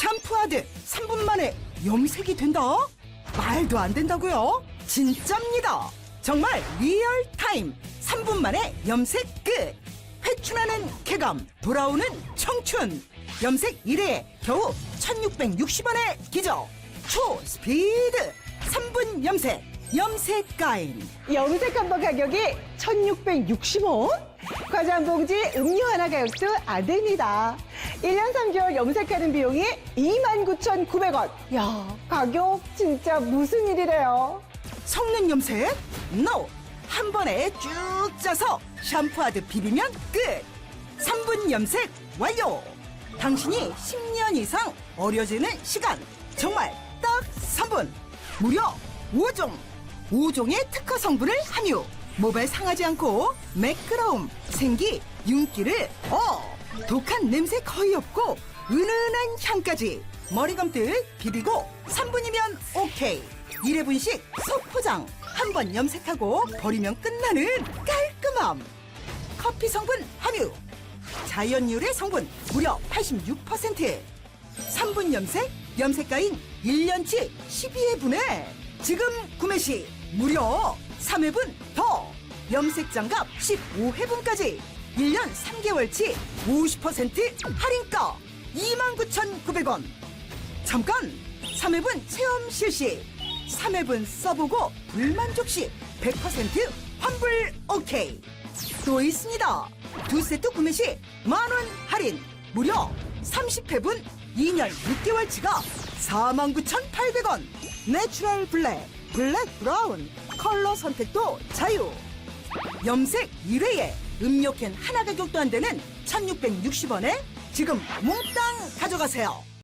샴푸하듯 3분 만에 염색이 된다? 말도 안 된다고요? 진짜입니다. 정말 리얼 타임 3분 만에 염색 끝. 회춘하는 쾌감, 돌아오는 청춘. 염색 1회에 겨우 1660원의 기적. 초 스피드 3분 염색. 염색 가인. 염색 한번 가격이 1,660원? 과장봉지 음료 하나 가격도 안 됩니다. 1년 3개월 염색하는 비용이 29,900원. 야, 가격 진짜 무슨 일이래요? 성능 염색? NO! 한 번에 쭉 짜서 샴푸하듯 비비면 끝! 3분 염색 완료! 당신이 10년 이상 어려지는 시간! 정말 딱 3분! 무려 5종! 5종의 특허 성분을 함유! 모발 상하지 않고 매끄러움, 생기, 윤기를 어! 독한 냄새 거의 없고 은은한 향까지 머리 감듯 비비고 3분이면 오케이. 1회분씩 소포장 한 번 염색하고 버리면 끝나는 깔끔함. 커피 성분 함유. 자연유래 성분 무려 86% 3분 염색 염색가인 1년치 12회분에 지금 구매 시 무려 3회분 더. 염색 장갑 15회분까지. 1년 3개월치 50% 할인가? 29,900원. 잠깐! 3회분 체험 실시. 3회분 써보고 불만족 시 100% 환불 오케이. 또 있습니다. 두 세트 구매 시 만 원 할인. 무려 30회분 2년 6개월치가 49,800원. 내추럴 블랙 블랙 브라운. 컬러 선택도 자유. 염색 1회에 음료캔 하나 가격 도 안 되는 1660원에 지금 몽땅 가져가세요